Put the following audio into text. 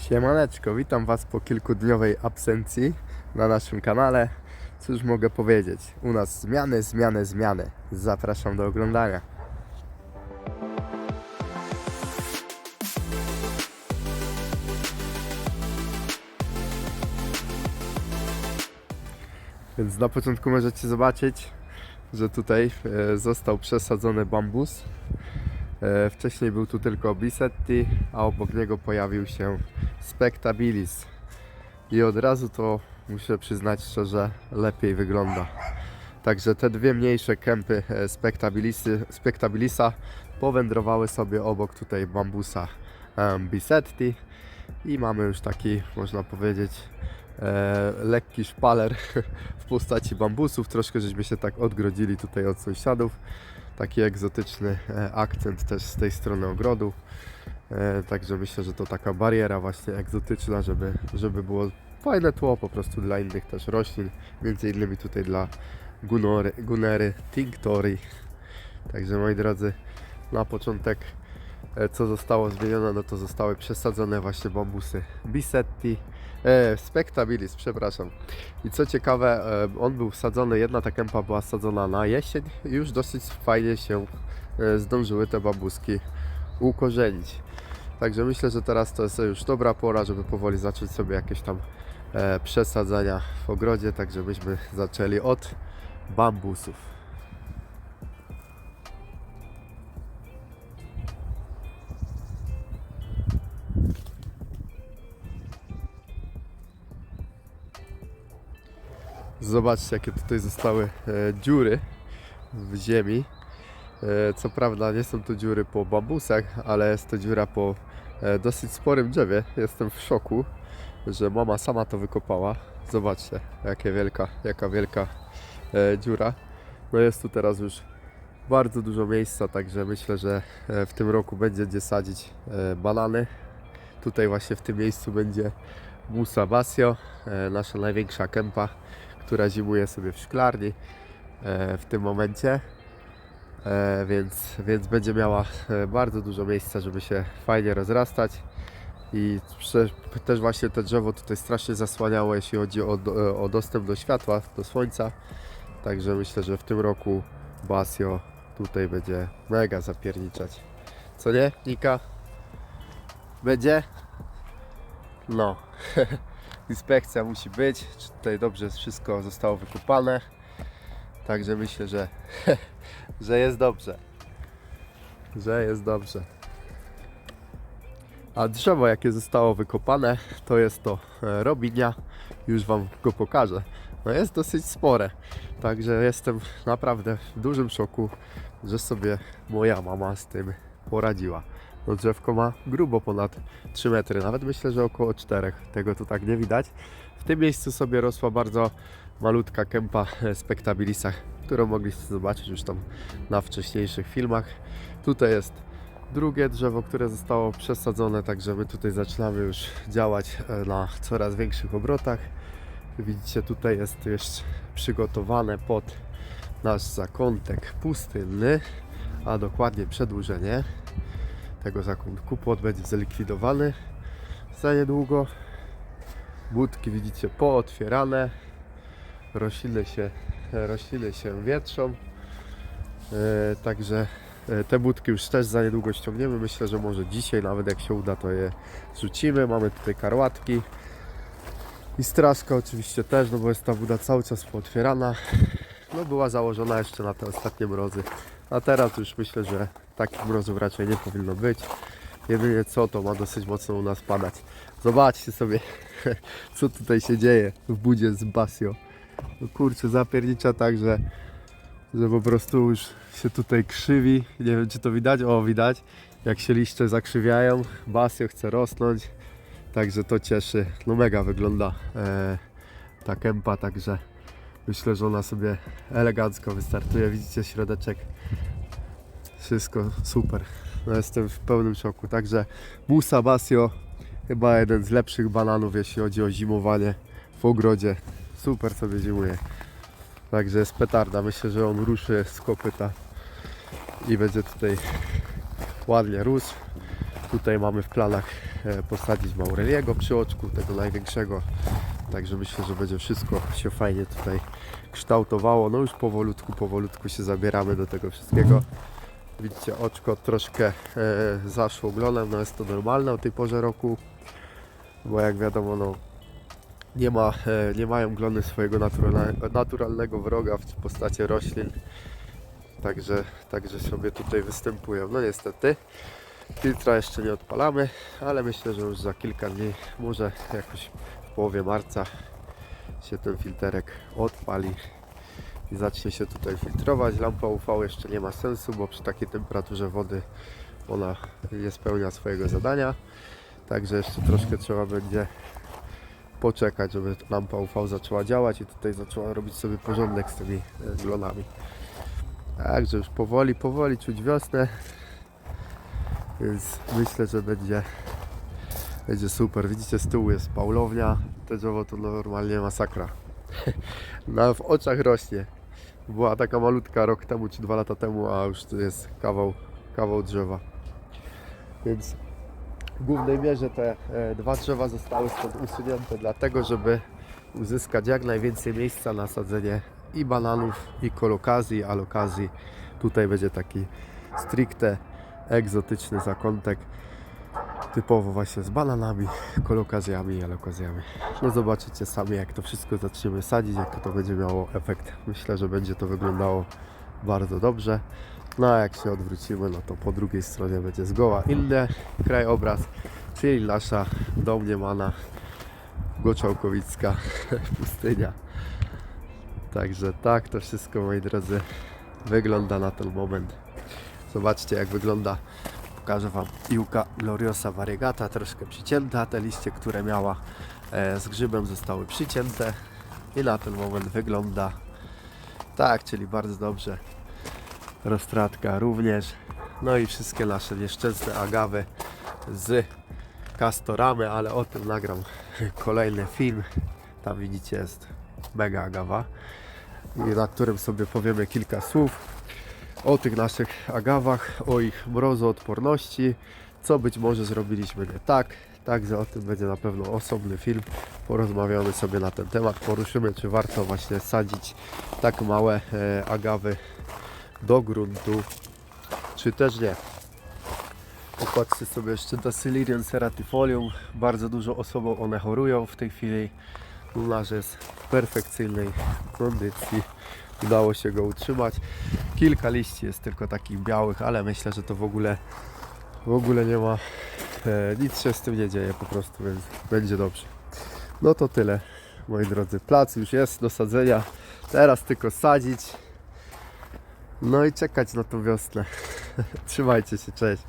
Siemaneczko, witam Was po kilkudniowej absencji na naszym kanale. Cóż mogę powiedzieć? U nas zmiany, zmiany, zmiany. Zapraszam do oglądania. Więc na początku możecie zobaczyć, że tutaj e, został przesadzony bambus. E, Wcześniej był tu tylko Bisetti, a obok niego pojawił się Spectabilis. I od razu to muszę przyznać szczerze, lepiej wygląda. Także te dwie mniejsze kępy e, Spectabilisa powędrowały sobie obok tutaj bambusa em, Bisetti i mamy już taki, można powiedzieć, e, lekki szpaler w postaci bambusów. Troszkę żeśmy się tak odgrodzili tutaj od sąsiadów taki egzotyczny e, akcent też z tej strony ogrodu. E, Także myślę, że to taka bariera właśnie egzotyczna, żeby, żeby było fajne tło po prostu dla innych też roślin, między innymi tutaj dla gunory, gunery tinctori. Także moi drodzy, na początek e, co zostało zmienione, no to zostały przesadzone właśnie bambusy Bisetti, e, Spectabilis, przepraszam. I co ciekawe, e, on był wsadzony, jedna ta kępa była sadzona na jesień i już dosyć fajnie się zdążyły te babuski ukorzenić. Także myślę, że teraz to jest już dobra pora, żeby powoli zacząć sobie jakieś tam e, przesadzania w ogrodzie, także byśmy zaczęli od bambusów. Zobaczcie, jakie tutaj zostały e, dziury w ziemi. E, co prawda nie są to dziury po bambusach, ale jest to dziura po e, dosyć sporym drzewie. Jestem w szoku, że mama sama to wykopała. Zobaczcie, wielka, jaka wielka e, dziura. No jest tu teraz już bardzo dużo miejsca, także myślę, że w tym roku będzie gdzie sadzić banany. Tutaj właśnie w tym miejscu będzie Musa Basio, nasza największa kępa, która zimuje sobie w szklarni w tym momencie. E, więc, więc będzie miała e, bardzo dużo miejsca, żeby się fajnie rozrastać. I też właśnie to drzewo tutaj strasznie zasłaniało, jeśli chodzi o, do- o dostęp do światła, do słońca. Także myślę, że w tym roku Basio tutaj będzie mega zapierniczać. Co nie, Nika? Będzie? No. Inspekcja musi być. Czy tutaj dobrze wszystko zostało wykopane? Także myślę, że że jest dobrze. Że jest dobrze. A drzewo, jakie zostało wykopane, to jest to e, robinia. Już Wam go pokażę. No jest dosyć spore. Także jestem naprawdę w dużym szoku, że sobie moja mama z tym poradziła. No drzewko ma grubo ponad 3 metry, nawet myślę, że około 4. Tego tu tak nie widać. W tym miejscu sobie rosła bardzo malutka kępa Spectabilisa, którą mogliście zobaczyć już tam na wcześniejszych filmach. Tutaj jest drugie drzewo, które zostało przesadzone, także my tutaj zaczynamy już działać e, na coraz większych obrotach. Widzicie, tutaj jest już przygotowane pod nasz zakątek pustynny, a dokładnie przedłużenie tego zakątku. Płot będzie zlikwidowany za niedługo. Budki widzicie pootwierane, rośliny się, rośliny się wietrzą. E, także e, te budki już też za niedługo ściągniemy. Myślę, że może dzisiaj, nawet jak się uda, to je rzucimy. Mamy tutaj karłatki i straszka oczywiście też, no bo jest ta buda cały czas pootwierana. No była założona jeszcze na te ostatnie mrozy. A teraz już myślę, że takich mrozów raczej nie powinno być. Jedynie co, to ma dosyć mocno u nas padać. Zobaczcie sobie, co tutaj się dzieje w budzie z Basio. Kurczę, zapiernicza tak, że, że po prostu już się tutaj krzywi. Nie wiem, czy to widać. O, widać. Jak się liście zakrzywiają. Basio chce rosnąć. Także to cieszy. No mega wygląda e, ta kępa, także myślę, że ona sobie elegancko wystartuje. Widzicie środeczek. Wszystko super. No, jestem w pełnym szoku. Także Musa Basio chyba jeden z lepszych bananów, jeśli chodzi o zimowanie w ogrodzie. Super sobie zimuje. Także jest petarda. Myślę, że on ruszy z kopyta i będzie tutaj ładnie rósł. Tutaj mamy w planach e, posadzić Maureliego przy oczku, tego największego. Także myślę, że będzie wszystko się fajnie tutaj kształtowało. No już powolutku, powolutku się zabieramy do tego wszystkiego. Widzicie, oczko troszkę e, zaszło glonem, no jest to normalne o tej porze roku, bo jak wiadomo, no nie, ma, e, nie mają glony swojego naturalne, naturalnego wroga w postaci roślin. Także, także sobie tutaj występują. No niestety. Filtra jeszcze nie odpalamy, ale myślę, że już za kilka dni, może jakoś w połowie marca się ten filterek odpali i zacznie się tutaj filtrować. Lampa UV jeszcze nie ma sensu, bo przy takiej temperaturze wody ona nie spełnia swojego zadania. Także jeszcze troszkę trzeba będzie poczekać, żeby lampa UV zaczęła działać i tutaj zaczęła robić sobie porządek z tymi e, glonami. Także już powoli, powoli czuć wiosnę. Więc myślę, że będzie, będzie super. Widzicie, z tyłu jest paulownia. To drzewo to normalnie masakra. Na, w oczach rośnie. Była taka malutka rok temu czy dwa lata temu, a już tu jest kawał, kawał drzewa. Więc w głównej mierze te e, dwa drzewa zostały stąd usunięte dlatego, żeby uzyskać jak najwięcej miejsca na sadzenie i bananów, i kolokazji, alokazji. Tutaj będzie taki stricte egzotyczny zakątek, typowo właśnie z bananami, kolokazjami i alokazjami. No zobaczycie sami jak to wszystko zaczniemy sadzić, jak to będzie miało efekt. Myślę, że będzie to wyglądało bardzo dobrze. No a jak się odwrócimy, no to po drugiej stronie będzie zgoła inny krajobraz, czyli nasza domniemana Goczałkowicka pustynia. Także tak to wszystko moi drodzy wygląda na ten moment. Zobaczcie jak wygląda. Pokażę Wam Iuka Gloriosa variegata, troszkę przycięta. Te liście, które miała e, z grzybem zostały przycięte i na ten moment wygląda tak, czyli bardzo dobrze. Roztratka również. No i wszystkie nasze nieszczęsne agawy z kastoramy, ale o tym nagram kolejny film. Tam widzicie jest mega agawa na którym sobie powiemy kilka słów o tych naszych agawach, o ich mrozoodporności, co być może zrobiliśmy nie tak. Także o tym będzie na pewno osobny film. Porozmawiamy sobie na ten temat, poruszymy, czy warto właśnie sadzić tak małe e, agawy do gruntu, czy też nie. Popatrzcie sobie jeszcze Dasylirion seratifolium. Bardzo dużo osobom one chorują w tej chwili. Nas jest w perfekcyjnej kondycji. Udało się go utrzymać. Kilka liści jest tylko takich białych, ale myślę, że to w ogóle w ogóle nie ma e, nic się z tym nie dzieje po prostu, więc będzie dobrze. No to tyle, moi drodzy. Plac już jest do sadzenia. Teraz tylko sadzić. No i czekać na tą wiosnę. Trzymajcie się, cześć.